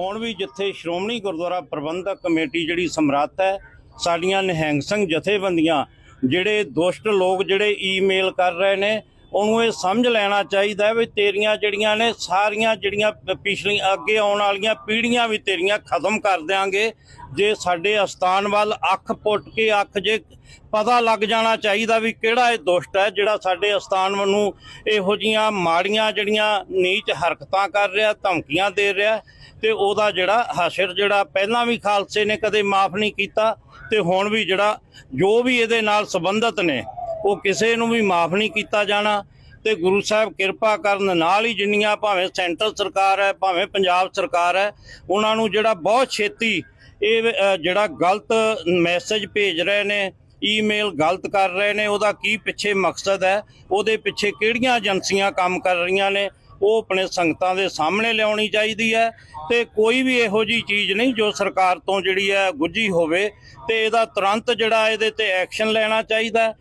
ਹੁਣ ਵੀ ਜਿੱਥੇ ਸ਼੍ਰੋਮਣੀ ਗੁਰਦੁਆਰਾ ਪ੍ਰਬੰਧਕ ਕਮੇਟੀ ਜਿਹੜੀ ਸਮਰੱਥ ਹੈ, ਸਾਡੀਆਂ ਨਿਹੰਗ ਸਿੰਘ ਜਥੇਬੰਦੀਆਂ, ਜਿਹੜੇ ਦੁਸ਼ਟ ਲੋਕ ਜਿਹੜੇ ਈਮੇਲ ਕਰ ਰਹੇ ਨੇ ਉਹਨੂੰ ਇਹ ਸਮਝ ਲੈਣਾ ਚਾਹੀਦਾ ਹੈ ਵੀ ਤੇਰੀਆਂ ਜਿਹੜੀਆਂ ਨੇ, ਸਾਰੀਆਂ ਜਿਹੜੀਆਂ ਪਿਛਲੀਆਂ ਅੱਗੇ ਆਉਣ ਵਾਲੀਆਂ ਪੀੜ੍ਹੀਆਂ ਵੀ ਤੇਰੀਆਂ ਖਤਮ ਕਰ ਦਿਆਂਗੇ। ਜੇ ਸਾਡੇ ਅਸਥਾਨ ਵੱਲ ਅੱਖ ਪੁੱਟ ਕੇ ਅੱਖ ਜੇ ਪਤਾ ਲੱਗ ਜਾਣਾ ਚਾਹੀਦਾ ਵੀ ਕਿਹੜਾ ਇਹ ਦੁਸ਼ਟ ਹੈ, ਜਿਹੜਾ ਸਾਡੇ ਅਸਥਾਨ ਨੂੰ ਇਹੋ ਜੀਆਂ ਮਾੜੀਆਂ ਜਿਹੜੀਆਂ ਨੀਚ ਹਰਕਤਾਂ ਕਰ ਰਿਹਾ, ਧਮਕੀਆਂ ਦੇ ਰਿਹਾ, ਤੇ ਉਹਦਾ ਜਿਹੜਾ ਹਸ਼ਰ ਜਿਹੜਾ ਪਹਿਲਾਂ ਵੀ ਖਾਲਸੇ ਨੇ ਕਦੇ ਮਾਫ ਨਹੀਂ ਕੀਤਾ, ਤੇ ਹੁਣ ਵੀ ਜਿਹੜਾ ਜੋ ਵੀ ਇਹਦੇ ਨਾਲ ਸੰਬੰਧਿਤ ਨੇ ਉਹ ਕਿਸੇ ਨੂੰ ਵੀ ਮਾਫ ਨਹੀਂ ਕੀਤਾ ਜਾਣਾ ਤੇ ਗੁਰੂ ਸਾਹਿਬ ਕਿਰਪਾ ਕਰਨ ਨਾਲ ਹੀ ਜਿੰਨੀਆਂ ਭਾਵੇਂ ਸੈਂਟਰ ਸਰਕਾਰ ਹੈ, ਭਾਵੇਂ ਪੰਜਾਬ ਸਰਕਾਰ ਹੈ, ਉਹਨਾਂ ਨੂੰ ਜਿਹੜਾ ਬਹੁਤ ਛੇਤੀ ਇਹ ਜਿਹੜਾ ਗਲਤ ਮੈਸੇਜ ਭੇਜ ਰਹੇ ਨੇ ਈਮੇਲ ਗਲਤ ਕਰ ਰਹੇ ਨੇ, ਉਹਦਾ ਕੀ ਪਿੱਛੇ ਮਕਸਦ ਹੈ, ਉਹਦੇ ਪਿੱਛੇ ਕਿਹੜੀਆਂ ਏਜੰਸੀਆਂ ਕੰਮ ਕਰ ਰਹੀਆਂ ਨੇ, ਉਹ ਆਪਣੇ ਸੰਗਤਾਂ ਦੇ ਸਾਹਮਣੇ ਲਿਆਉਣੀ ਚਾਹੀਦੀ ਹੈ ਤੇ ਕੋਈ ਵੀ ਇਹੋ ਜੀ ਚੀਜ਼ ਨਹੀਂ ਜੋ ਸਰਕਾਰ ਤੋਂ ਜਿਹੜੀ ਹੈ ਗੁੱਝੀ ਹੋਵੇ ਤੇ ਇਹਦਾ ਤੁਰੰਤ ਜਿਹੜਾ ਇਹਦੇ ਤੇ ਐਕਸ਼ਨ ਲੈਣਾ ਚਾਹੀਦਾ